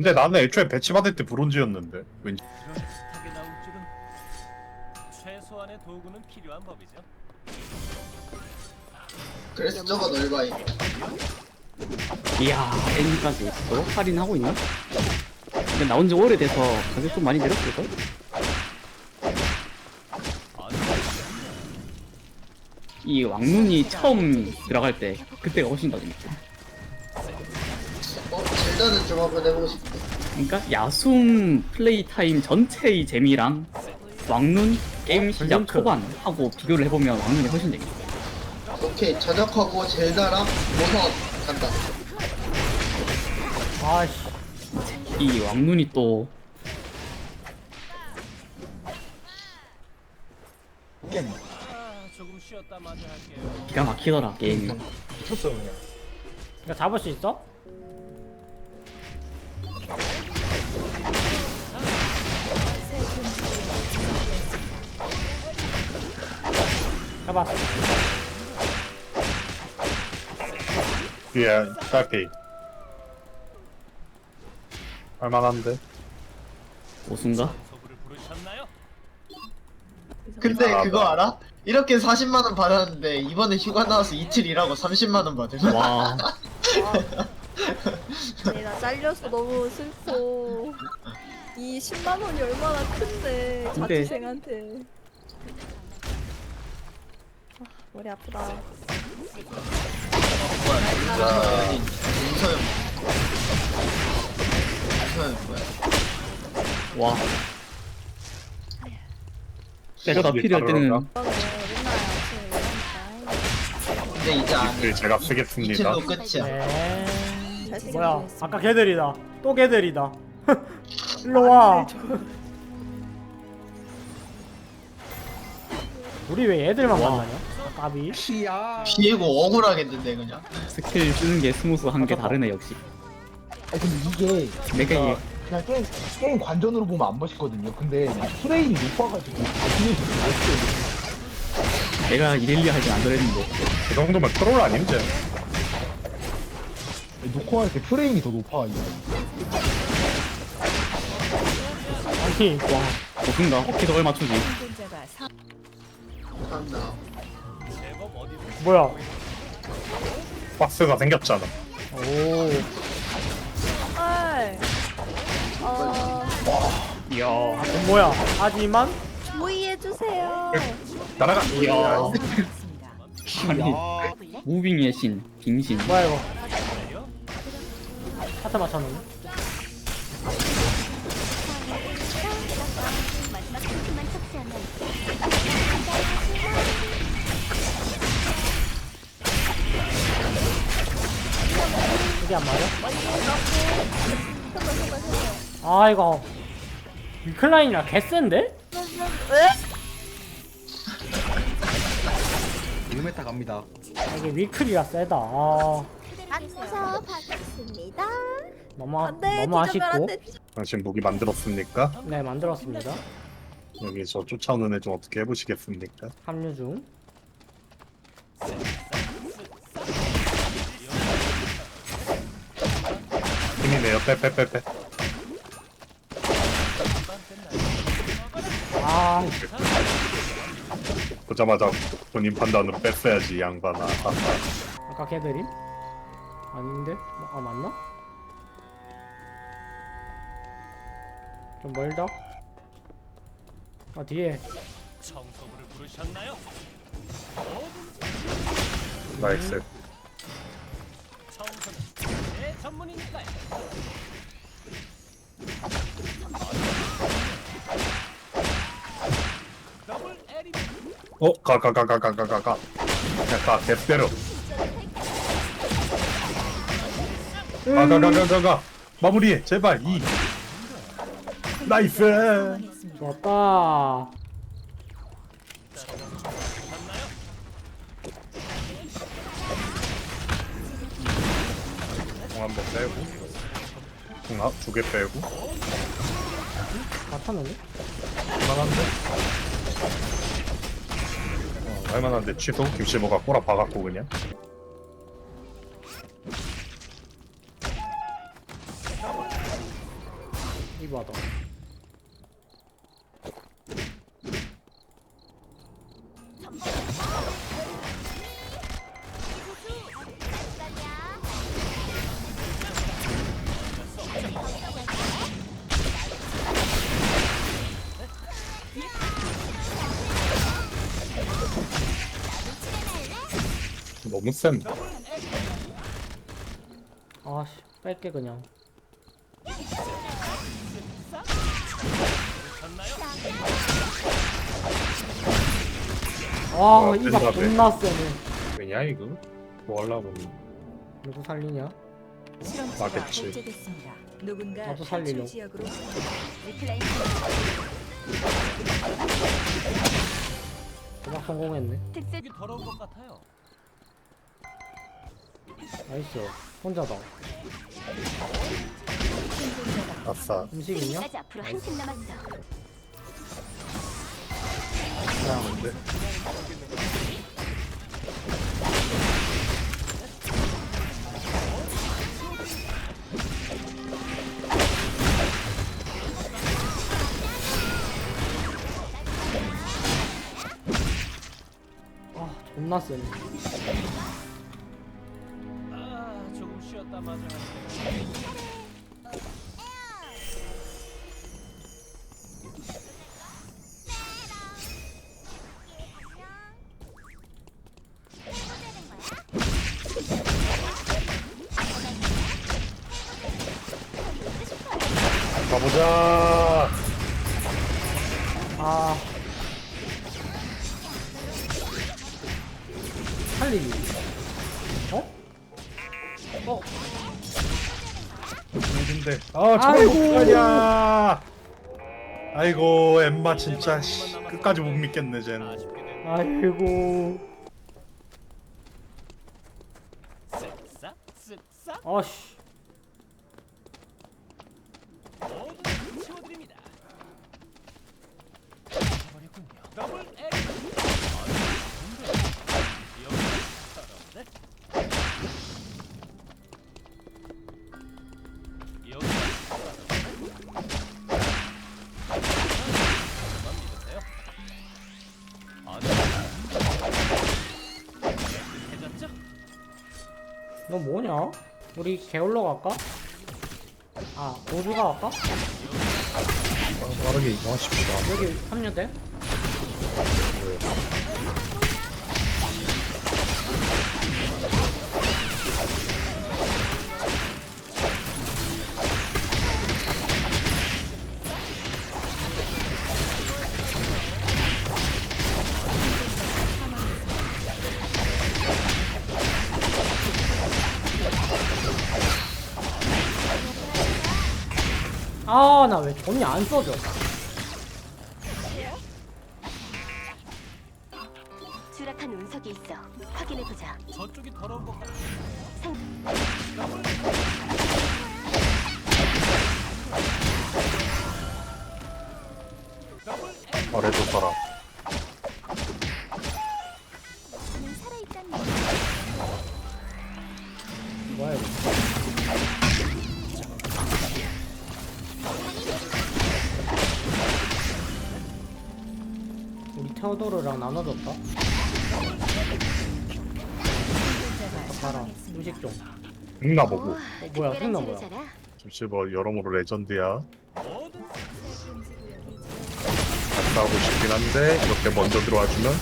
근데 나는 애초에 배치받을 때 브론즈였는데 왠지 비슷하게 나올 줄은 최소한의 도구는 필요한 법이죠. 그래서 저거 넓어 이야 애니까지 있어? 할인하고 있나? 근데 나온 지 오래돼서 가격 좀 많이 내렸을걸? 이 왕눈이 처음 들어갈 때 그때가 훨씬 더 재밌어 어? 젤다는 좀 한번 해보고 싶다 그러니까 야숨 플레이 타임 전체의 재미랑 왕눈 게임 시작 링크. 초반 하고 비교를 해보면 왕눈이 훨씬 재밌어 오케이 저녁하고 젤다랑 모험 간다 아씨 이 왕눈이 또 아, 조금 쉬었다 마저 할게요. 기가 막히더라 게임이 미쳤어 그냥 이거 잡을 수 있어? 잡았어 뒤에 딸피 할만한데 오순가? 근데 아, 그거 뭐. 알아? 이렇게 40만 원 받았는데 이번에 휴가 나와서 이틀 일하고 30만 원 받으면 와 아니 나 잘려서 너무 슬퍼. 이 10만 원이 얼마나 큰데 근데- 자취생한테. 아, 머리 아프다. 아니 윤서영 윤서영 뭐야 와. 때려다 필요할 때는 이거는 맨날 아침에 일하니까. 근데 이제 안해 네, 제가 쓰겠습니다. 이틀로 끝이야 네. 뭐야 아까 걔들이다 또 걔들이다 일로 와 우리 왜 얘들만 와. 만나냐 아, 까비 피야. 비에고 억울하겠는데 그냥. 스킬 쓰는 게 스무스한 게 다르네 역시. 아니 근데 이게 내가 이게 그냥 게임, 게임 관전으로 보면 안 멋있거든요. 근데 프레임이 좀 맛있어요. 내가 이렐리아 할때 안 그랬는데. 그 정도면 트롤 아닌지 놓고 할 때 프레임이 더 높아 이거. 와. 오순가? 어깨도 얼마 추지? 뭐야? 박스가 생겼잖아. 오. 헐. 어, 이야. 뭐야? 하지만? 조이해 주세요. 날아가. 이야. 아니 무빙의 신 빙신. 뭐야 이거? 하트 맞췄는데 이게 안 맞아? 아 이거 위클라인이라 개센데? 루메타 갑니다 아, 이게 위클이라 세다 아. 너무, 아- 안 돼. 너무 뒤져면 아쉽고 돼. 당신 무기 만들었습니까? 네 만들었습니다 여기 저 쫓아오는 애 좀 어떻게 해보시겠습니까? 합류 중 힘이네요 빼빼빼빼 아, 보자마자 본인 판단으로 뺐어야지 이 양반아 아까 걔들이? 아닌데? 아 맞나? 좀 멀다? 아 뒤에 청소부를 부르셨나요? 나이스 전문이니까요. 더블 에리 어? 가 가 가 가 가 가 가가. 야가 개때려 가가가가가가. 마무리해. 제발 이. 나이스. 좋았다 공 한 번 빼고 공두개 빼고 맞췄는데? 할만한데? 어, 할만한데 취소 김실모가 꼬라 박았고 그냥 이봐다. 너무 센. 아씨 뺄게 그냥. 아 와, 된다, 존나 세네. 왜냐 이거? 뭐 하려고? 누구 살리냐? 실험체가 맞겠지. 누군가 나도 살리려고. 탈출 지역으로 리플레이 대박 성공했네. 여기 더러운 것 같아요. 나이스. 혼자다. 아싸. 음식 있냐? 아직 앞으로 한팀 남았어. 근데 아 존나 세네. 가보자. 아. 살리기. 어? 어? 힘든데. 아. 저걸 못가냐. 아이고 엠마 진짜 씨, 끝까지 못 믿겠네 쟤는. 아이고. 아씨. 뭐냐? 우리 게을러 갈까? 아, 오주가 갈까? 빠르게 이동하십시다. 여기 3년 돼? 아, 나 왜 돈이 안 써져? 추락한 운석이 있어. 확인해 보자. 저쪽이 더러운 것 같아. 아래도 사람. 우리 테오도르랑 나눠줬다. 봐라, 음식 좀. 응나 보고. 어, 뭐야, 생나 뭐야? 잠시 뭐 여러모로 레전드야. 갔다 오고 싶긴 한데 이렇게 먼저 들어와주면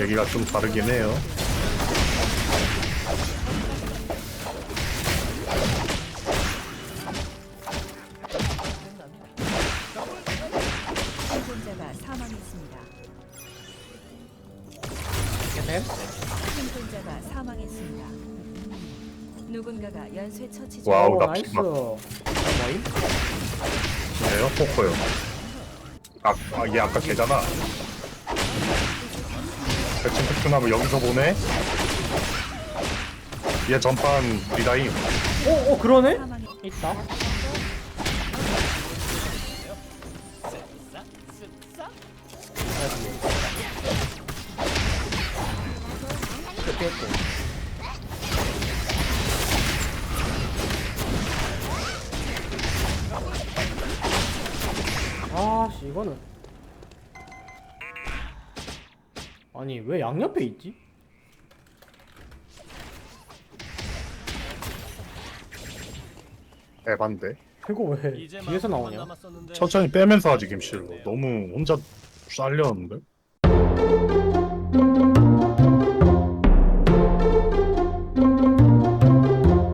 얘기가 좀 다르긴 해요. 템? 생존자가 사망했습니다. 누군가가 연쇄 처치 중. 와우 오, 나 나이스. 피막 뭐임? 네요 포커요. 아, 아, 얘 아까 걔잖아. 대충 특준하면 여기서 보네. 얘 전판 리다임. 오, 오, 그러네? 사망. 있다. 이렇게 했고. 아씨 이거는 아니 왜 양옆에 있지? 에반데 이거 왜 뒤에서 나오냐? 천천히 빼면서 하지 김실로 너무 혼자 쌀렸는데